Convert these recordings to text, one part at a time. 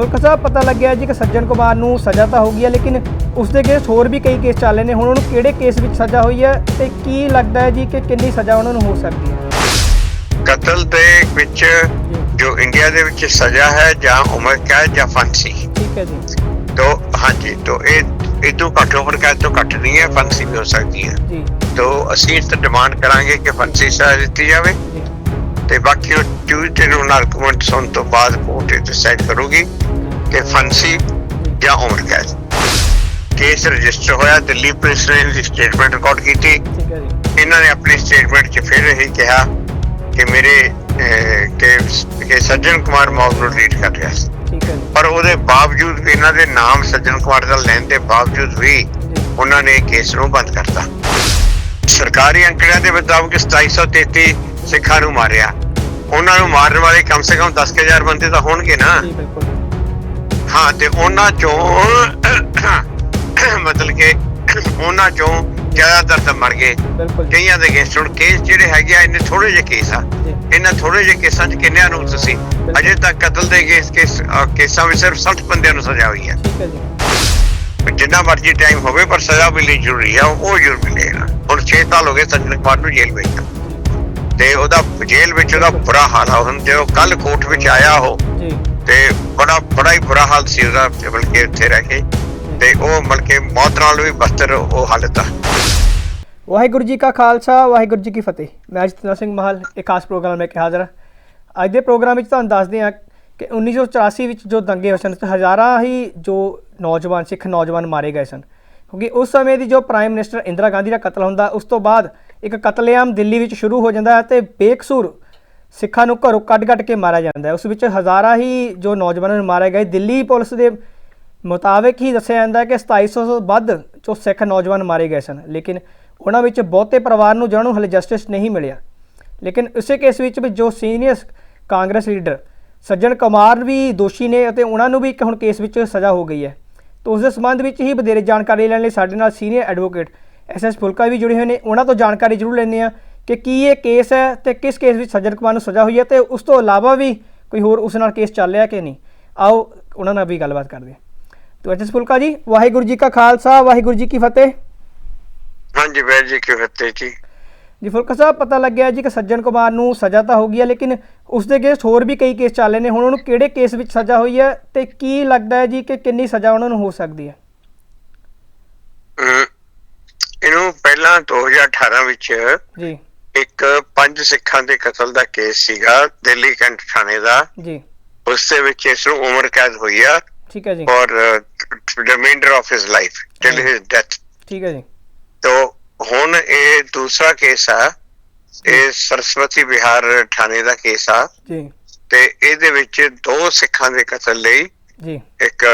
ਫੁਲਕਾ ਸਾਹਿਬ ਪਤਾ ਲੱਗਿਆ ਜੀ ਕਿ ਸੱਜਣ ਕੁਮਾਰ ਨੂੰ ਸਜ਼ਾ ਤਾਂ ਹੋ ਗਈ ਹੈ ਲੇਕਿਨ ਉਸ ਦੇ ਕੇਸ ਹੋਰ ਵੀ ਕਈ ਕੇਸ ਚੱਲ ਰਹੇ ਨੇ। ਹੁਣ ਉਹਨੂੰ ਕਿਹੜੇ ਕੇਸ ਵਿੱਚ ਸਜ਼ਾ ਹੋਈ ਹੈ ਤੇ ਕੀ ਲੱਗਦਾ ਹੈ ਜੀ ਕਿ ਕਿੰਨੀ ਸਜ਼ਾ ਉਹਨਾਂ ਨੂੰ ਹੋ ਸਕਦੀ ਹੈ? ਕਤਲ ਦੇ ਵਿੱਚ ਜੋ ਇੰਡੀਆ ਦੇ ਵਿੱਚ ਸਜ਼ਾ ਹੈ ਜਾਂ ਉਮਰ ਕੈਦ ਜਾਂ ਫਾਂਸੀ। ਠੀਕ ਹੈ ਜੀ। ਤੋ ਹਾਂਜੀ ਤੋ ਇਹ ਇਦੋਂ ਘੱਟ ਉਮਰ ਕੈਦ ਤੋਂ ਘੱਟ ਨਹੀਂ ਹੈ ਫਾਂਸੀ ਵੀ ਹੋ ਸਕਦੀ ਹੈ। ਜੀ। ਤੋ ਅਸੀਂ ਇਸ ਤੇ ਡਿਮਾਂਡ ਕਰਾਂਗੇ ਕਿ ਫਾਂਸੀ ਸਜ਼ਾ ਦਿੱਤੀ ਜਾਵੇ ਤੇ ਬਾਕੀ ਉਹ ਟਿਊਜ਼ਡੇ ਨੂੰ ਆਰਗੂਮੈਂਟ ਸੁਣ ਤੋਂ ਬਾਅਦ ਕੋਰਟ ਡਿਸਾਈਡ ਕਰੂਗੀ। ਕਿ ਫਾਂਸੀ ਜਾਂ ਉਮਰ ਕੈਦ ਕੇਸ ਰਜਿਸਟਰ ਹੋਇਆ ਦਿੱਲੀ ਪੁਲਿਸ ਨੇ ਇਹਦੀ ਸਟੇਟਮੈਂਟ ਰਿਕਾਰਡ ਕੀਤੀ। ਇਹਨਾਂ ਨੇ ਆਪਣੀ ਸਟੇਟਮੈਂਟ 'ਚ ਫਿਰ ਇਹ ਕਿਹਾ ਕਿ ਮੇਰੇ ਕਿ ਸੱਜਣ ਕੁਮਾਰ ਮੌਤ ਨੂੰ ਟ੍ਰੀਟ ਕਰ ਰਿਹਾ ਸੀ। ਪਰ ਉਹਦੇ ਬਾਵਜੂਦ ਵੀ ਇਹਨਾਂ ਦੇ ਨਾਮ ਸੱਜਣ ਕੁਮਾਰ ਦਾ ਲੈਣ ਦੇ ਬਾਵਜੂਦ ਵੀ ਉਹਨਾਂ ਨੇ ਕੇਸ ਨੂੰ ਬੰਦ ਕਰਤਾ। ਸਰਕਾਰੀ ਅੰਕੜਿਆਂ ਦੇ ਮੁਤਾਬਕ 2733 ਸਿੱਖਾਂ ਨੂੰ ਮਾਰਿਆ। ਉਹਨਾਂ ਨੂੰ ਮਾਰਨ ਵਾਲੇ ਕਮ ਸੇ ਕਮ 10000 ਬੰਦੇ ਤਾਂ ਹੋਣਗੇ ਨਾ। ਹਾਂ ਤੇ ਉਹਨਾਂ ਚੋਂ ਮਤਲਬ ਕਿ ਉਹਨਾਂ ਚੋਂ ਜ਼ਿਆਦਾਤਰ ਤਾਂ ਮਰ ਗਏ। ਕਈਆਂ ਦੇ ਅਗੇਂਸਟ ਹੁਣ ਕੇਸ ਜਿਹੜੇ ਹੈਗੇ ਆ ਇੰਨੇ ਥੋੜੇ ਜਿਹੇ ਕੇਸ ਆ। ਇਹਨਾਂ ਥੋੜੇ ਜਿਹੇ ਕੇਸਾਂ 'ਚ ਕਿੰਨਿਆਂ ਨੂੰ ਤੁਸੀਂ ਅਜੇ ਤੱਕ ਕਤਲ ਦੇ ਕੇਸ ਕੇਸ ਕੇਸਾਂ ਵਿੱਚ ਸਿਰਫ 60 ਬੰਦਿਆਂ ਨੂੰ ਸਜ਼ਾ ਹੋਈ ਹੈ ਜਿੰਨਾ ਮਰਜ਼ੀ ਟਾਈਮ ਹੋਵੇ ਪਰ ਸਜ਼ਾ ਮਿਲਣੀ ਜ਼ਰੂਰੀ ਆ ਉਹ ਜ਼ਰੂਰ ਮਿਲੇਗਾ ਹੁਣ 6 ਸਾਲ ਹੋ ਗਏ ਸੱਜਣ ਕੁਮਾਰ ਨੂੰ ਜੇਲ੍ਹ ਵਿੱਚ। ਤੇ ਉਹਦਾ ਜੇਲ੍ਹ ਵਿੱਚ ਉਹਦਾ ਬੁਰਾ ਹਾਲ ਆ। ਹੁਣ ਜਦੋਂ ਕੱਲ ਕੋਰਟ ਵਿੱਚ ਆਇਆ ਉਹ ਜੀ। ਤੇ ਬੜਾ ਬੜਾ ਹੀ ਬੁਰਾ ਹਾਲ ਸੀ ਉਹਦਾ ਬਲਕਿ ਇੱਥੇ ਰਹਿ ਕੇ। ਤੇ ਉਹ ਬਲਕਿ ਮੌਤ ਨਾਲ ਵੀ ਬਸਤਰ ਉਹ ਹਾਲਤ ਆ ਵਾਹਿਗੁਰੂ ਜੀ ਕਾ ਖਾਲਸਾ, ਵਾਹਿਗੁਰੂ ਜੀ ਕੀ ਫਤਿਹ। ਮੈਂ ਜਤਿੰਦਰ ਸਿੰਘ ਮਹਲ ਇੱਕ ਖਾਸ ਪ੍ਰੋਗਰਾਮ ਲੈ ਕੇ ਹਾਜ਼ਰ ਹਾਂ। ਅੱਜ ਦੇ ਪ੍ਰੋਗਰਾਮ ਵਿੱਚ ਤੁਹਾਨੂੰ ਦੱਸਦੇ ਹਾਂ ਕਿ 1984 ਵਿੱਚ ਜੋ ਦੰਗੇ ਹੋਏ ਸਨ ਤੇ ਹਜ਼ਾਰਾਂ ਹੀ ਜੋ ਨੌਜਵਾਨ, ਸਿੱਖ ਨੌਜਵਾਨ ਮਾਰੇ ਗਏ ਸਨ। ਕਿਉਂਕਿ ਉਸ ਸਮੇਂ ਦੀ ਜੋ ਪ੍ਰਾਈਮ ਮਿਨਿਸਟਰ ਇੰਦਰਾ ਗਾਂਧੀ ਦਾ ਕਤਲ ਹੁੰਦਾ, ਉਸ ਤੋਂ ਬਾਅਦ ਇੱਕ ਕਤਲੇਆਮ ਦਿੱਲੀ ਵਿੱਚ ਸ਼ੁਰੂ ਹੋ ਜਾਂਦਾ ਹੈ ਤੇ ਬੇਕਸੂਰ ਸਿੱਖਾਂ ਨੂੰ ਘਰੋਂ ਕੱਢ-ਕੱਢ ਕੇ ਮਾਰਿਆ ਜਾਂਦਾ ਹੈ। ਉਸ ਵਿੱਚ ਹਜ਼ਾਰਾਂ ਹੀ ਜੋ ਨੌਜਵਾਨਾਂ ਨੂੰ ਮਾਰੇ ਗਏ। ਦਿੱਲੀ ਪੁਲਿਸ ਦੇ ਮੁਤਾਬਕ ਹੀ ਦੱਸਿਆ ਜਾਂਦਾ ਹੈ ਕਿ 2700 ਤੋਂ ਵੱਧ ਜੋ ਸਿੱਖ ਨੌਜਵਾਨ ਮਾਰੇ ਗਏ ਸਨ। ਲੇਕਿਨ ਉਹਨਾਂ ਵਿੱਚ ਬਹੁਤੇ ਪਰਿਵਾਰ ਨੂੰ ਜਿਹਨਾਂ ਨੂੰ ਹਲੇ ਜਸਟਿਸ ਨਹੀਂ ਮਿਲਿਆ। ਲੇਕਿਨ ਇਸੇ ਕੇਸ ਵਿੱਚ ਵੀ ਜੋ ਸੀਨੀਅਰ ਕਾਂਗਰਸ ਲੀਡਰ ਸੱਜਣ ਕੁਮਾਰ ਵੀ ਦੋਸ਼ੀ ਨੇ ਅਤੇ ਉਹਨਾਂ ਨੂੰ ਵੀ ਇੱਕ ਹੁਣ ਕੇਸ ਵਿੱਚ ਸਜ਼ਾ ਹੋ ਗਈ ਹੈ। ਤੋਂ ਉਸ ਦੇ ਸੰਬੰਧ ਵਿੱਚ ਹੀ ਵਧੇਰੇ ਜਾਣਕਾਰੀ ਲੈਣ ਲਈ ਸਾਡੇ ਨਾਲ ਸੀਨੀਅਰ ਐਡਵੋਕੇਟ ਐਸਐਸ ਫੁਲਕਾ ਵੀ ਜੁੜੇ ਹੋਏ ਨੇ। ਉਹਨਾਂ ਤੋਂ ਜਾਣਕਾਰੀ ਜ਼ਰੂਰ ਲੈਂਦੇ ਆ ਕਿ ਕੀ ਇਹ ਕੇਸ ਹੈ ਤੇ ਕਿਸ ਕੇਸ ਵਿੱਚ ਸੱਜਣ ਕੁਮਾਰ ਨੂੰ ਸਜ਼ਾ ਹੋਈ ਹੈ ਤੇ ਉਸ ਤੋਂ ਇਲਾਵਾ ਵੀ ਕੋਈ ਹੋਰ ਉਸ ਨਾਲ ਕੇਸ ਚੱਲ ਰਿਹਾ ਕਿ ਨਹੀਂ? ਆਓ ਉਹਨਾਂ ਨਾਲ ਵੀ ਗੱਲਬਾਤ ਕਰਦੇ ਹਾਂ। ਤੋ ਐਸਐਸ ਫੁਲਕਾ ਜੀ ਵਾਹਿਗੁਰੂ ਜੀ ਕਾ ਖਾਲਸਾ ਵਾਹਿਗੁਰੂ ਜੀ ਕੀ ਫਤਿਹ। ਹਾਂਜੀ ਵੈਰ ਜੀ ਕੀ ਫਤਿਹ ਜੀ। ਜੀ ਫੁਲਕਾ ਸਾਹਿਬ ਪਤਾ ਲੱਗਿਆ ਜੀ ਕਿ ਸੱਜਣ ਕੁਮਾਰ ਨੂੰ ਸਜ਼ਾ ਤਾਂ ਹੋ ਗਈ ਹੈ ਲੇਕਿਨ ਉਸ ਦੇ ਕੇਸ ਹੋਰ ਵੀ ਕਈ ਕੇਸ ਚੱਲ ਰਹੇ ਨੇ। ਹੁਣ ਉਹਨੂੰ ਕਿਹੜੇ ਕੇਸ ਵਿੱਚ ਸਜ਼ਾ ਹੋਈ ਹੈ ਤੇ ਕੀ ਲੱਗਦਾ ਹੈ ਜੀ ਕਿ ਕਿੰਨੀ ਸਜ਼ਾ ਉਹਨਾਂ ਨੂੰ ਹੋ ਸਕਦੀ ਹੈ? ਇਹਨੂੰ ਪਹਿਲਾਂ 2018 ਵਿੱਚ ਜੀ। ਇੱਕ ਪੰਜ ਸਿੱਖਾਂ ਦੇ ਕਤਲ ਦਾ ਕੇਸ ਸੀਗਾ ਦਿੱਲੀ ਕੈਂਟ ਥਾਣੇ ਦਾ। ਜੀ। ਉਸ ਦੇ ਵਿੱਚ ਇਸ ਨੂੰ ਉਮਰ ਕੈਦ ਹੋਈ ਆ। ਠੀਕ ਹੈ ਜੀ। For reminder of his life till his death ਠੀਕ ਹੈ ਜੀ। ਤੋ ਹੁਣ ਇਹ ਦੂਸਰਾ ਕੇਸ ਆ। ਇਹ ਸਰਸਵਤੀ ਵਿਹਾਰ ਥਾਣੇ ਦਾ ਕੇਸ ਆ। ਜੀ। ਤੇ ਇਹਦੇ ਵਿੱਚ ਦੋ ਸਿੱਖਾਂ ਦੇ ਕਤਲ ਲਈ ਜੀ। ਇੱਕ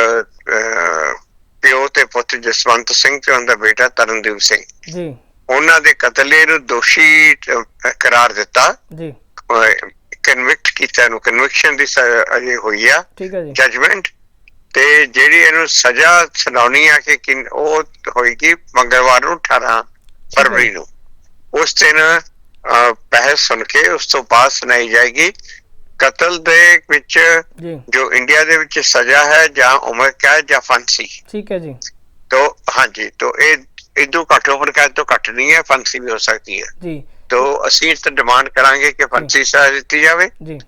ਪਿਓ ਤੇ ਪੁੱਤ ਜਸਵੰਤ ਸਿੰਘ ਤੇ ਉਹਨਾਂ ਦਾ ਬੇਟਾ ਤਰਨਦੀਪ ਸਿੰਘ। ਜੀ। ਉਹਨਾਂ ਦੇ ਕਤਲੇ ਨੂੰ ਦੋਸ਼ੀ ਕਰਾਰ ਦਿੱਤਾ। ਜੀ। ਕਨਵਿਕਟ ਕੀਤਾ ਇਹਨੂੰ। ਕਨਵਿਕਸ਼ਨ ਦੀ ਅਜੇ ਹੋਈ ਆ। ਠੀਕ ਹੈ ਜੀ। ਜਜਮੈਂਟ ਤੇ ਜਿਹੜੀ ਇਹਨੂੰ ਸਜ਼ਾ ਸੁਣਾਉਣੀ ਆ ਕਿ ਕਿਨ- ਉਹ ਹੋਏਗੀ ਮੰਗਲਵਾਰ ਨੂੰ 18 ਫਰਵਰੀ ਨੂੰ। ਉਸ ਦਿਨ ਬਹਿਸ ਸੁਣ ਕੇ ਉਸ ਤੋਂ ਬਾਅਦ ਸੁਣਾਈ ਜਾਏਗੀ ਕਤਲ ਦੇ ਵਿੱਚ ਜੀ। ਜੋ ਇੰਡੀਆ ਦੇ ਵਿੱਚ ਸਜ਼ਾ ਹੈ ਜਾਂ ਉਮਰ ਕੈਦ ਜਾਂ ਫਾਂਸੀ। ਠੀਕ ਹੈ ਜੀ। ਤੋ ਹਾਂਜੀ ਤੋ ਇਹ ਇਦੋਂ ਘੱਟ ਉਮਰ ਕੈਦ ਤੋਂ ਘੱਟ ਨਹੀਂ ਹੈ ਫਾਂਸੀ ਵੀ ਹੋ ਸਕਦੀ ਹੈ। ਜੀ। ਤੋ ਅਸੀਂ ਇਸ ਤੇ ਡਿਮਾਂਡ ਕਰਾਂਗੇ ਕਿ ਫਾਂਸੀ ਸਜ਼ਾ ਦਿੱਤੀ ਜਾਵੇ। ਜੀ।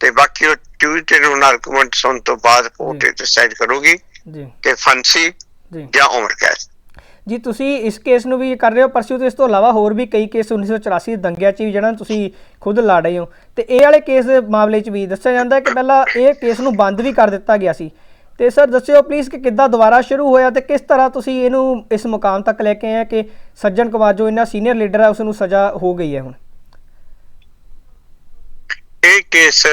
ਤੇ ਬਾਕੀ ਉਹ ਟਿਊਜ਼ਡੇ ਨੂੰ ਆਰਗੂਮੈਂਟ ਸੁਣ ਤੋਂ ਬਾਅਦ ਕੋਰਟ। ਡਿਸਾਈਡ ਕਰੂਗੀ ਜੀ। ਕਿ ਫਾਂਸੀ ਜੀ। ਜਾਂ ਉਮਰ ਕੈਦ ਜੀ ਤੁਸੀਂ ਇਸ ਕੇਸ ਨੂੰ ਵੀ ਕਰ ਰਹੇ ਹੋ ਪਰਸੂ ਤੇ ਇਸ ਤੋਂ ਇਲਾਵਾ ਹੋਰ ਵੀ ਕਈ ਕੇਸ 1984 ਦੇ ਦੰਗਿਆਂ 'ਚ ਵੀ ਜਿਹੜਾ ਤੁਸੀਂ ਖੁਦ ਲੜ ਰਹੇ ਹੋ। ਤੇ ਇਹ ਵਾਲੇ ਕੇਸ ਮਾਮਲੇ 'ਚ ਵੀ ਦੱਸਿਆ ਜਾਂਦਾ ਹੈ ਕਿ ਪਹਿਲਾਂ ਇਹ ਕੇਸ ਨੂੰ ਬੰਦ ਵੀ ਕਰ ਦਿੱਤਾ ਗਿਆ ਸੀ। ਤੇ ਸਰ ਦੱਸਿਓ ਪਲੀਜ਼ ਕਿ ਕਿੱਦਾਂ ਦੁਬਾਰਾ ਸ਼ੁਰੂ ਹੋਇਆ ਤੇ ਕਿਸ ਤਰ੍ਹਾਂ ਤੁਸੀਂ ਇਹਨੂੰ ਇਸ ਮੁਕਾਮ ਤੱਕ ਲੈ ਕੇ ਆਏ ਕਿ ਸੱਜਣ ਕੁਮਾਰ ਜੋ ਇਹਨਾਂ ਸੀਨੀਅਰ ਲੀਡਰ ਹੈ ਉਸ ਨੂੰ ਸਜ਼ਾ ਹੋ ਗਈ ਹੈ ਹੁਣ? ਇਹ ਕੇਸ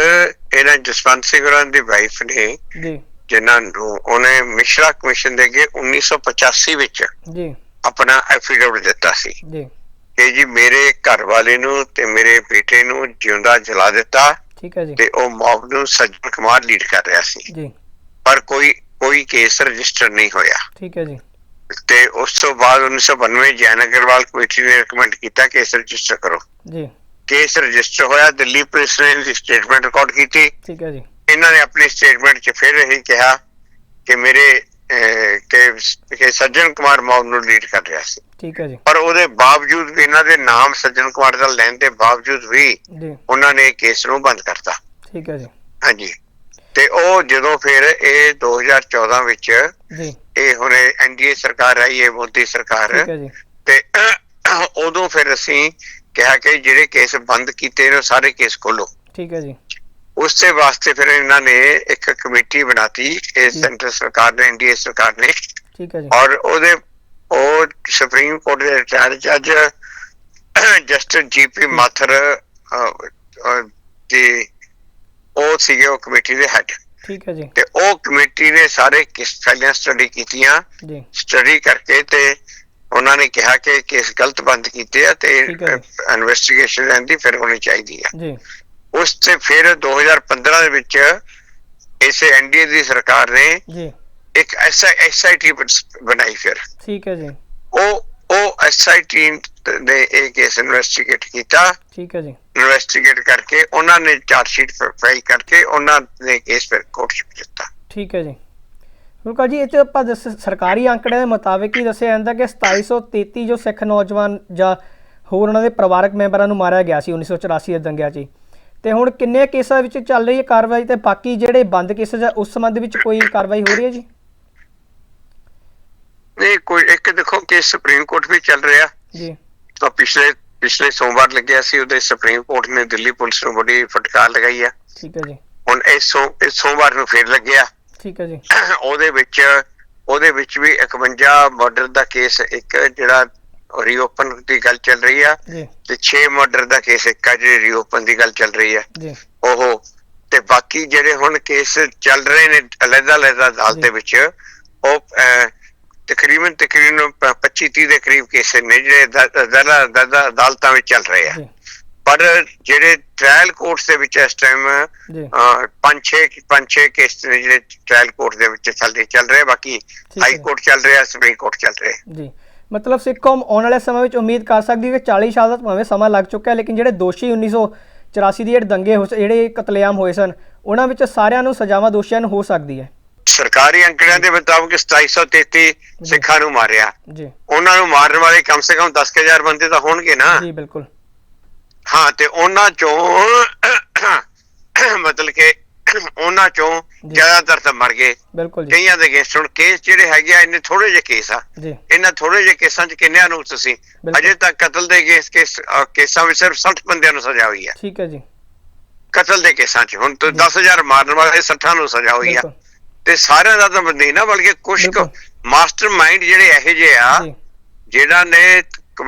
ਇਹਨਾਂ ਜਸਵੰਤ ਸਿੰਘ ਹੋਰਾਂ ਦੀ ਵਾਈਫ ਨੇ ਜੀ। ਜਿਨ੍ਹਾਂ ਨੂੰ ਉਹਨੇ ਮਿਸ਼ਰਾ ਕਮਿਸ਼ਨ ਦੇ ਕੇ 1985 ਵਿੱਚ ਜੀ। ਆਪਣਾ ਐਫੀਡੇਵਿਟ ਦਿੱਤਾ ਸੀ। ਜੀ। ਕਿ ਜੀ ਮੇਰੇ ਘਰ ਵਾਲੇ ਨੂੰ ਤੇ ਮੇਰੇ ਬੇਟੇ ਨੂੰ ਜਿਉਂਦਾ ਜਲਾ ਦਿੱਤਾ ਠੀਕ ਹੈ ਜੀ। ਤੇ ਉਹ ਮੌਬ ਨੂੰ ਸੱਜਣ ਕੁਮਾਰ ਲੀਡ ਕਰ ਰਿਹਾ ਸੀ। ਜੀ। ਪਰ ਕੋਈ ਕੋਈ ਕੇਸ ਰਜਿਸਟਰ ਨਹੀਂ ਹੋਇਆ। ਠੀਕ ਹੈ ਜੀ। ਤੇ ਉਸ ਤੋਂ ਬਾਅਦ 1992 ਜੈਨ ਅਗਰਵਾਲ ਕਮੇਟੀ ਨੇ ਰეკਮੈਂਡ ਕੀਤਾ ਕੇਸ ਰਜਿਸਟਰ ਕਰੋ। ਜੀ। ਕੇਸ ਰਜਿਸਟਰ ਹੋਇਆ ਦਿੱਲੀ ਪੁਲਿਸ ਨੇ ਇਹਦੀ ਸਟੇਟਮੈਂਟ ਰਿਕਾਰਡ ਕੀਤੀ। ਠੀਕ ਹੈ ਜੀ। ਇਹਨਾਂ ਨੇ ਆਪਣੀ ਸਟੇਟਮੈਂਟ 'ਚ ਫਿਰ ਇਹ ਕਿਹਾ ਕਿ ਮੇਰੇ ਕਿ ਸੱਜਣ ਕੁਮਾਰ ਮੌਤ ਨੂੰ ਲੀਡ ਕਰ ਰਿਹਾ ਸੀ। ਠੀਕ ਹੈ ਜੀ। ਪਰ ਉਹਦੇ ਬਾਵਜੂਦ ਵੀ ਇਹਨਾਂ ਦੇ ਨਾਮ ਸੱਜਣ ਕੁਮਾਰ ਦਾ ਲੈਣ ਦੇ ਬਾਵਜੂਦ ਵੀ ਉਹਨਾਂ ਨੇ ਕੇਸ ਨੂੰ ਬੰਦ ਕਰਤਾ। ਠੀਕ ਹੈ ਜੀ। ਹਾਂਜੀ। ਤੇ ਉਹ ਜਦੋਂ ਫਿਰ ਇਹ 2014 ਵਿੱਚ ਜੀ। ਇਹ ਹੁਣ ਐਨਡੀਏ ਸਰਕਾਰ ਆਈ ਹੈ ਮੋਦੀ ਸਰਕਾਰ। ਠੀਕ ਹੈ ਜੀ। ਤੇ ਉਦੋਂ ਫਿਰ ਅਸੀਂ ਕਿਹਾ ਕਿ ਜਿਹੜੇ ਕੇਸ ਬੰਦ ਕੀਤੇ ਨੇ ਸਾਰੇ ਕੇਸ ਖੋਲੋ ਠੀਕ ਹੈ ਜੀ। ਉਸੇ ਵਾਸਤੇ ਫਿਰ ਇਹਨਾਂ ਨੇ ਇੱਕ ਕਮੇਟੀ ਬਣਾਤੀ ਇਹ। ਸੈਂਟਰ ਸਰਕਾਰ ਨੇ ਐਨਡੀਏ ਸਰਕਾਰ ਨੇ। ਠੀਕ ਹੈ ਜੀ। ਔਰ ਉਹਦੇ ਉਹ ਸੁਪਰੀਮ ਕੋਰਟ ਦੇ ਰਿਟਾਇਰ ਜੱਜ ਜਸਟਿਸ ਜੀਪੀ ਮਾਥਰ ਦੀ ਉਹ ਸੀਗੇ ਉਹ ਕਮੇਟੀ ਦੇ ਹੈਡ ਠੀਕ ਹੈ ਜੀ। ਤੇ ਉਹ ਕਮੇਟੀ ਨੇ ਸਾਰੇ ਕਿਸ ਫਾਈਲਾਂ ਸਟੱਡੀ ਕੀਤੀਆਂ। ਜੀ। ਸਟੱਡੀ ਕਰਕੇ ਤੇ ਉਹਨਾਂ ਨੇ ਕਿਹਾ ਕਿ ਕੇਸ ਗਲਤ ਬੰਦ ਕੀਤੇ ਆ ਤੇ ਇਨਵੈਸਟੀਗੇਸ਼ਨ ਰਹਿੰਦੀ ਫਿਰ ਹੋਣੀ ਚਾਹੀਦੀ ਆ। ਜੀ। ਉਸ ਤੇ ਫਿਰ 2015 ਦੇ ਵਿੱਚ ਇਸੇ ਐਨਡੀਏ ਦੀ ਸਰਕਾਰ ਨੇ ਜੀ। ਇੱਕ ਐਸਆਈਟੀ ਬਣਾਈ ਫਿਰ। ਠੀਕ ਹੈ ਜੀ। ਉਹ ਉਹ ਐਸਆਈਟੀ ਨੇ ਇਹ ਕੇਸ ਇਨਵੈਸਟੀਗੇਟ ਕੀਤਾ। ਠੀਕ ਹੈ ਜੀ। ਇਨਵੈਸਟੀਗੇਟ ਕਰਕੇ ਉਹਨਾਂ ਨੇ ਚਾਰਜ ਸ਼ੀਟ ਫਾਈਲ ਕਰਕੇ ਉਹਨਾਂ ਨੇ ਕੇਸ ਫਿਰ ਕੋਰਟ 'ਚ ਦਿੱਤਾ ਠੀਕ ਹੈ ਜੀ। ਰੁਕਾ ਜੀ ਤੇ ਆਪਾਂ ਦੱਸ ਸਰਕਾਰੀ ਅੰਕੜਿਆਂ ਦੇ ਮੁਤਾਬਿਕ ਹੀ ਦੱਸਿਆ ਜਾਂਦਾ ਕਿ 2733 ਜੋ ਸਿੱਖ ਨੌਜਵਾਨ ਜਾਂ ਹੋਰ ਉਹਨਾਂ ਦੇ ਪਰਿਵਾਰਕ ਮੈਂਬਰਾਂ ਨੂੰ ਮਾਰਿਆ ਗਿਆ ਸੀ 1984 ਦੇ ਦੰਗਿਆਂ 'ਚ। ਤੇ ਹੁਣ ਕਿੰਨੇ ਕੇਸਾਂ ਵਿੱਚ ਚੱਲ ਰਹੀ ਹੈ ਕਾਰਵਾਈ ਤੇ ਬਾਕੀ ਜਿਹੜੇ ਬੰਦ ਕੇਸ ਆ ਉਸ ਸੰਬੰਧ ਵਿੱਚ ਕੋਈ ਕਾਰਵਾਈ ਹੋ ਰਹੀ ਹੈ ਜੀ? ਨਹੀਂ ਕੋਈ ਇੱਕ ਦੇਖੋ ਕੇਸ ਸੁਪਰੀਮ ਕੋਰਟ ਵੀ ਚੱਲ ਰਿਹਾ। ਜੀ। ਤਾਂ ਪਿਛਲੇ ਪਿਛਲੇ ਸੋਮਵਾਰ ਲੱਗਿਆ ਸੀ ਉਹਦੇ ਸੁਪਰੀਮ ਕੋਰਟ ਨੇ ਦਿੱਲੀ ਪੁਲਿਸ ਨੂੰ ਬੜੀ ਫਟਕਾਰ ਲਗਾਈ ਆ। ਠੀਕ ਹੈ ਜੀ। ਹੁਣ ਇਸ ਸੋਮਵਾਰ ਨੂੰ ਫੇਰ ਲੱਗਿਆ। ਠੀਕ ਹੈ ਜੀ। ਉਹਦੇ ਵਿੱਚ ਉਹਦੇ ਵਿੱਚ ਵੀ 51 ਮਰਡਰ ਦਾ ਕੇਸ ਇੱਕ ਜਿਹੜਾ ਰੀਓਪਨ ਦੀ ਗੱਲ ਚੱਲ ਰਹੀ ਆ ਤੇ 6 ਮਰਡਰ ਦਾ ਕੇਸ ਇੱਕ ਆ ਜਿਹੜੀ ਰੀਓਪਨ ਦੀ ਗੱਲ ਚੱਲ ਰਹੀ ਆ। ਜੀ। ਉਹ ਤੇ ਬਾਕੀ ਜਿਹੜੇ ਹੁਣ ਕੇਸ ਚੱਲ ਰਹੇ ਨੇ ਅਲੱਗਾ ਅਲੱਗਾ ਅਦਾਲਤ। ਦੇ ਵਿੱਚ ਉਹ ਤਕਰੀਬਨ ਤਕਰੀਬਨ 25 30 ਦੇ ਕਰੀਬ ਕੇਸ ਨੇ ਜਿਹੜੇ ਅਦਾਲਤਾਂ ਵਿੱਚ ਚੱਲ ਰਹੇ ਆ। ਪਰ ਜਿਹੜੇ ਟ੍ਰਾਇਲ ਕੋਰਟਸ ਦੇ ਵਿੱਚ ਇਸ ਟਾਈਮ ਪੰਜ ਛੇ ਪੰਜ ਛੇ ਕੇਸ ਨੇ ਜਿਹੜੇ ਟ੍ਰਾਇਲ ਕੋਰਟ ਦੇ ਵਿੱਚ ਚੱਲਦੇ ਚੱਲ ਰਹੇ ਬਾਕੀ। ਹਾਈ ਕੋਰਟ ਚੱਲ ਰਿਹਾ ਸੁਪਰੀਮ ਕੋਰਟ ਚੱਲ ਰਿਹਾ। ਜੀ। ਮਤਲਬ ਸਿੱਖ ਕੌਮ ਆਉਣ ਵਾਲੇ ਸਮੇਂ ਵਿੱਚ ਉਮੀਦ ਕਰ ਸਕਦੀ ਹੈ ਕਿ 40 ਸਾਲ ਦਾ ਭਾਵੇਂ ਸਮਾਂ ਲੱਗ ਚੁੱਕਾ ਹੈ ਲੇਕਿਨ ਜਿਹੜੇ ਦੋਸ਼ੀ 1984 ਦੀ ਜਿਹੜੇ ਦੰਗੇ ਜਿਹੜੇ ਕਤਲੇਆਮ ਹੋਏ ਸਨ ਉਹਨਾਂ ਵਿੱਚ ਸਾਰਿਆਂ ਨੂੰ ਸਜ਼ਾਵਾਂ ਦੋਸ਼ੀਆਂ ਨੂੰ ਹੋ ਸਕਦੀ ਹੈ। ਸਰਕਾਰੀ ਅੰਕੜਿਆਂ ਦੇ ਮੁਤਾਬਕ 2733 ਸਿੱਖਾਂ ਨੂੰ ਮਾਰਿਆ। ਜੀ। ਉਹਨਾਂ ਨੂੰ ਮਾਰਨ ਵਾਲੇ ਕਮ ਸੇ ਕਮ 10000 ਬੰਦੇ ਤਾਂ ਹੋਣਗੇ ਨਾ। ਜੀ ਬਿਲਕੁਲ। ਹਾਂ ਤੇ ਉਹਨਾਂ ਚੋਂ ਮਤਲਬ ਕਿ ਉਹਨਾਂ ਚੋਂ। ਜ਼ਿਆਦਾਤਰ ਤਾਂ ਮਰ ਗਏ। ਬਿਲਕੁਲ ਜੀ। ਕਈਆਂ ਦੇ ਅਗੇਂਸਟ ਹੁਣ ਕੇਸ ਜਿਹੜੇ ਹੈਗੇ ਆ ਇੰਨੇ ਥੋੜੇ ਜਿਹੇ ਕੇਸ ਆ। ਇਹਨਾਂ ਥੋੜੇ ਜਿਹੇ ਕੇਸਾਂ 'ਚ ਕਿੰਨਿਆਂ ਨੂੰ ਤੁਸੀਂ। ਅਜੇ ਤੱਕ ਕਤਲ ਦੇ ਕੇਸ ਕੇਸ ਕੇਸਾਂ ਵਿੱਚ ਸਿਰਫ 60 ਬੰਦਿਆਂ ਨੂੰ ਸਜ਼ਾ ਹੋਈ ਹੈ ਠੀਕ ਹੈ ਜੀ। ਕਤਲ ਦੇ ਕੇਸਾਂ 'ਚ ਹੁਣ ਤਾਂ ਜੀ। 10000 ਮਾਰਨ ਵਾਲੇ 60 ਨੂੰ ਸਜ਼ਾ ਹੋਈ ਆ। ਤੇ ਸਾਰਿਆਂ ਦਾ ਤਾਂ ਬੰਦੇ ਨਾ ਬਲਕਿ ਕੁਝ। ਮਾਸਟਰ ਮਾਈਂਡ ਜਿਹੜੇ ਇਹੋ ਜਿਹੇ ਆ ਜਿਹੜਾ ਨੇ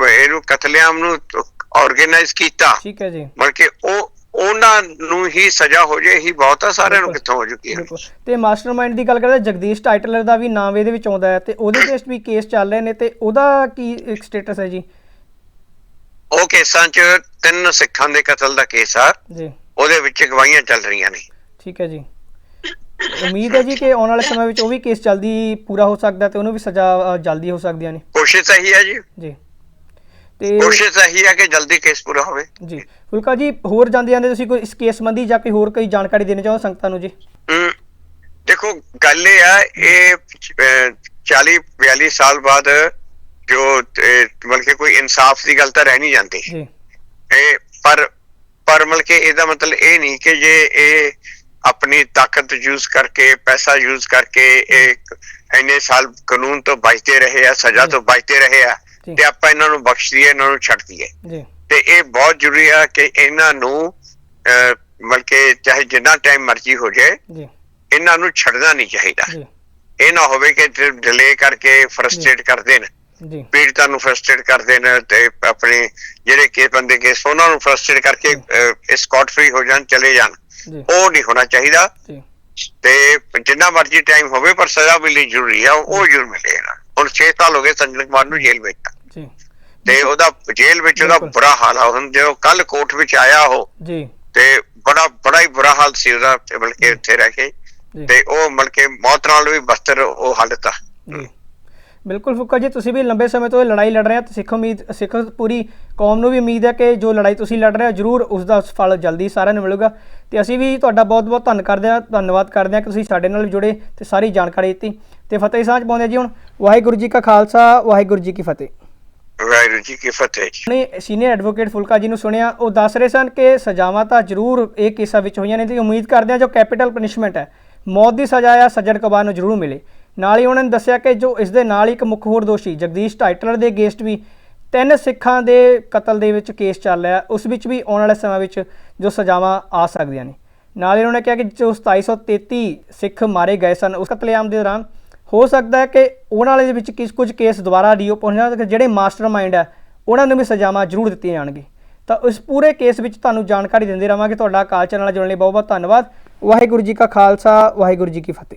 ਇਹਨੂੰ ਕਤਲੇਆਮ ਨੂੰ ਆਰਗੇਨਾਈਜ਼ ਕੀਤਾ। ਠੀਕ ਹੈ ਜੀ। ਬਲਕਿ ਉਹ ਉਹਨਾਂ ਨੂੰ ਹੀ ਸਜ਼ਾ ਹੋ ਜੇ ਹੀ ਬਹੁਤ ਆ ਸਾਰਿਆਂ ਨੂੰ। ਕਿੱਥੋਂ ਹੋ ਚੁੱਕੀ ਹੈ ਤੇ ਮਾਸਟਰਮਾਈਂਡ ਦੀ ਗੱਲ ਕਰਦੇ ਜਗਦੀਸ਼ ਟਾਈਟਲਰ ਦਾ ਵੀ ਨਾਮ ਇਹਦੇ ਵਿੱਚ ਆਉਂਦਾ ਹੈ ਤੇ ਉਹਦੇ ਕੇਸ ਵੀ ਕੇਸ ਚੱਲ ਰਹੇ ਨੇ ਤੇ ਉਹਦਾ ਕੀ ਸਟੇਟਸ ਹੈ ਜੀ? ਉਹ ਕੇਸਾਂ 'ਚ ਤਿੰਨ ਸਿੱਖਾਂ ਦੇ ਕਤਲ ਦਾ ਕੇਸ ਆ। ਜੀ। ਉਹਦੇ ਵਿੱਚ ਗਵਾਹੀਆਂ ਚੱਲ ਰਹੀਆਂ ਨੇ। ਠੀਕ ਹੈ ਜੀ। ਉਮੀਦ ਹੈ ਜੀ ਕਿ ਆਉਣ ਵਾਲੇ ਸਮੇਂ ਵਿੱਚ ਉਹ ਵੀ ਕੇਸ ਜਲਦੀ ਪੂਰਾ ਹੋ ਸਕਦਾ ਤੇ ਉਹਨੂੰ ਵੀ ਸਜ਼ਾ ਜਲਦੀ ਹੋ ਸਕਦੀਆਂ ਨੇ। ਕੋਸ਼ਿਸ਼ ਇਹੀ ਹੈ ਜੀ। ਜੀ। ਤੇ ਕੋਸ਼ਿਸ਼ ਇਹੀ ਹੈ ਕਿ ਜਲਦੀ ਕੇਸ ਪੂਰਾ ਹੋਵੇ। ਜੀ। ਫੁਲਕਾ ਜੀ ਹੋਰ ਜਾਂਦੇ ਜਾਂਦੇ ਤੁਸੀਂ ਕੋਈ ਇਸ ਕੇਸ ਸੰਬੰਧੀ ਜਾਂ ਕੋਈ ਹੋਰ ਕੋਈ ਜਾਣਕਾਰੀ ਦੇਣਾ ਚਾਹੋ ਸੰਗਤਾਂ ਨੂੰ ਜੀ? ਦੇਖੋ ਗੱਲ ਇਹ ਆ ਇਹ 40 42 ਸਾਲ ਬਾਅਦ ਜੋ ਬਲਕਿ ਕੋਈ ਇਨਸਾਫ ਦੀ ਗੱਲ ਤਾਂ ਰਹਿ ਨਹੀਂ ਜਾਂਦੀ। ਜੀ। ਇਹ ਪਰ ਪਰ ਮਤਲਬ ਕਿ ਇਹਦਾ ਮਤਲਬ ਇਹ ਨਹੀਂ ਕਿ ਜੇ ਇਹ ਆਪਣੀ ਤਾਕਤ ਯੂਜ਼ ਕਰਕੇ ਪੈਸਾ ਯੂਜ਼ ਕਰਕੇ ਇਹ ਇੰਨੇ ਸਾਲ ਕਾਨੂੰਨ ਤੋਂ ਬਚਦੇ ਰਹੇ ਆ ਸਜ਼ਾ। ਤੋਂ ਬਚਦੇ ਰਹੇ ਆ। ਤੇ ਆਪਾਂ ਇਹਨਾਂ ਨੂੰ ਬਖਸ਼ ਦਈਏ ਇਹਨਾਂ ਨੂੰ ਛੱਡ ਦਈਏ ਜੀ। ਤੇ ਇਹ ਬਹੁਤ ਜ਼ਰੂਰੀ ਆ ਕਿ ਇਹਨਾਂ ਨੂੰ ਅਹ, ਮਤਲਬ ਕਿ ਚਾਹੇ ਜਿੰਨਾ ਟਾਈਮ ਮਰਜ਼ੀ ਹੋ ਜਾਏ ਜੀ। ਇਹਨਾਂ ਨੂੰ ਛੱਡਣਾ ਨਹੀਂ ਚਾਹੀਦਾ। ਇਹ ਨਾ ਹੋਵੇ ਕਿ ਡਿਲੇ ਕਰਕੇ ਫਰਸਟ੍ਰੇਟ ਕਰ ਦੇਣ। ਜੀ। ਪੀੜਤਾਂ ਨੂੰ ਫਰਸਟ੍ਰੇਟ ਕਰ ਦੇਣ ਤੇ ਆਪਣੇ ਜਿਹੜੇ ਕੇ ਬੰਦੇ ਕੇਸ ਉਹਨਾਂ ਨੂੰ ਫਰਸਟ੍ਰੇਟ ਕਰਕੇ ਸਕਾਟ ਫ੍ਰੀ ਹੋ ਜਾਣ ਚਲੇ ਜਾਣ। ਉਹ ਨਹੀਂ ਹੋਣਾ ਚਾਹੀਦਾ। ਤੇ ਜਿੰਨਾ ਮਰਜ਼ੀ ਟਾਈਮ ਹੋਵੇ ਪਰ ਸਜ਼ਾ ਮਿਲਣੀ ਜ਼ਰੂਰੀ ਆ ਉਹ ਜ਼ਰੂਰ ਮਿਲੇਗਾ। ਹੁਣ 6 ਸਾਲ ਹੋ ਗਏ ਸੰਜਨ ਕੁਮਾਰ ਨੂੰ ਜੇਲ੍ਹ ਵਿੱਚ। ਜੀ। ਤੇ ਉਹਦਾ ਜੇਲ੍ਹ ਵਿੱਚ ਉਹਦਾ। ਬੁਰਾ ਹਾਲ ਆ। ਹੁਣ ਜਦੋਂ ਕੱਲ ਕੋਰਟ ਵਿੱਚ ਆਇਆ ਉਹ ਜੀ। ਤੇ ਬੜਾ ਬੜਾ ਹੀ ਬੁਰਾ ਹਾਲ ਸੀ ਉਹਦਾ ਬਲਕਿ ਉੱਥੇ ਰਹਿ ਕੇ। ਤੇ ਉਹ ਮਤਲਬ ਕਿ ਮੌਤ ਨਾਲ ਵੀ ਬਸਤਰ ਉਹ ਹਾਲਤ ਆ ਜੀ। ਬਿਲਕੁਲ ਫੁੱਕਾ ਜੀ ਤੁਸੀਂ ਵੀ ਲੰਬੇ ਸਮੇਂ ਤੋਂ ਇਹ ਲੜਾਈ ਲੜ ਰਹੇ ਹੋ ਤੇ ਸਿੱਖ ਉਮੀਦ ਸਿੱਖ ਪੂਰੀ ਕੌਮ ਨੂੰ ਵੀ ਉਮੀਦ ਹੈ ਕਿ ਜੋ ਲੜਾਈ ਤੁਸੀਂ ਲੜ ਰਹੇ ਹੋ ਜਰੂਰ ਉਸ ਦਾ ਫਲ ਜਲਦੀ ਸਾਰਿਆਂ ਨੂੰ ਮਿਲੂਗਾ। ਤੇ ਅਸੀਂ ਵੀ ਤੁਹਾਡਾ ਬਹੁਤ-ਬਹੁਤ ਧੰਨ ਕਰਦੇ ਹਾਂ ਧੰਨਵਾਦ ਕਰਦੇ ਹਾਂ ਕਿ ਤੁਸੀਂ ਸਾਡੇ ਨਾਲ ਜੁੜੇ ਤੇ ਸਾਰੀ ਜਾਣਕਾਰੀ ਦਿੱਤੀ। ਤੇ ਫਤਿਹ ਸਾਂਝ ਪਾਉਂਦੇ ਜੀ ਹੁਣ। ਵਾਹਿਗੁਰੂ ਜੀ ਕਾ ਖਾਲਸਾ ਵਾਹਿਗੁਰੂ ਜੀ ਕੀ ਫਤਿਹ। ਵਾਹਿਗੁਰੂ ਜੀ ਕੀ ਫਤਿਹ ਨੇ ਸੀਨੀਅਰ ਐਡਵੋਕੇਟ ਫੁਲਕਾ ਜੀ ਨੂੰ ਸੁਣਿਆ ਉਹ ਦੱਸ ਰਹੇ ਸਨ ਕਿ ਸਜ਼ਾਵਾਂ ਤਾਂ ਜ਼ਰੂਰ ਇਹ ਕੇਸਾਂ ਵਿੱਚ ਹੋਈਆਂ ਨੇ ਤੇ ਉਮੀਦ ਕਰਦੇ ਹਾਂ ਜੋ ਕੈਪੀਟਲ ਪਨਿਸ਼ਮੈਂਟ ਹੈ ਮੌਤ ਦੀ ਸਜ਼ਾ ਆ ਸੱਜਣ ਕਬਾਰ ਨੂੰ ਜ਼ਰੂਰ ਮਿਲੇ। ਨਾਲ ਹੀ ਉਹਨਾਂ ਨੇ ਦੱਸਿਆ ਕਿ ਜੋ ਇਸ ਦੇ ਨਾਲ ਹੀ ਇੱਕ ਮੁੱਖ ਹੋਰ ਦੋਸ਼ੀ ਜਗਦੀਸ਼ ਟਾਈਟਲਰ ਦੇ ਅਗੇਂਸਟ ਵੀ ਤਿੰਨ ਸਿੱਖਾਂ ਦੇ ਕਤਲ ਦੇ ਵਿੱਚ ਕੇਸ ਚੱਲ ਰਿਹਾ ਉਸ ਵਿੱਚ ਵੀ ਆਉਣ ਵਾਲੇ ਸਮੇਂ ਵਿੱਚ ਜੋ ਸਜ਼ਾਵਾਂ ਆ ਸਕਦੀਆਂ ਨੇ। ਨਾਲ ਹੀ ਉਹਨਾਂ ਨੇ ਕਿਹਾ ਕਿ ਜੋ 2733 ਸਿੱਖ ਮਾਰੇ ਗਏ ਸਨ ਉਸ ਕਤਲੇਆਮ ਦੇ ਦੌਰਾਨ, ਹੋ ਸਕਦਾ ਹੈ ਕਿ ਉਹਨਾਂ ਵਾਲੇ ਦੇ ਵਿੱਚ ਕਿਸ ਕੁਝ ਕੇਸ ਦੁਬਾਰਾ ਰੀਓਪਨ ਹੋ ਜਾਣ ਜਿਹੜੇ ਮਾਸਟਰਮਾਈਂਡ ਹੈ, ਉਹਨਾਂ ਨੂੰ ਵੀ ਸਜ਼ਾਵਾਂ ਜ਼ਰੂਰ ਦਿੱਤੀਆਂ ਜਾਣਗੀਆਂ। ਤਾਂ ਇਸ ਪੂਰੇ ਕੇਸ ਵਿੱਚ ਤੁਹਾਨੂੰ ਜਾਣਕਾਰੀ ਦਿੰਦੇ ਰਵਾਂਗੇ। ਤੁਹਾਡਾ ਕਾਲ ਚੈਨਲ ਨਾਲ ਜੁੜਨ ਲਈ ਬਹੁਤ ਬਹੁਤ ਧੰਨਵਾਦ। ਵਾਹਿਗੁਰੂ ਜੀ ਕਾ ਖਾਲਸਾ, ਵਾਹਿਗੁਰੂ ਜੀ ਕੀ ਫਤਿਹ।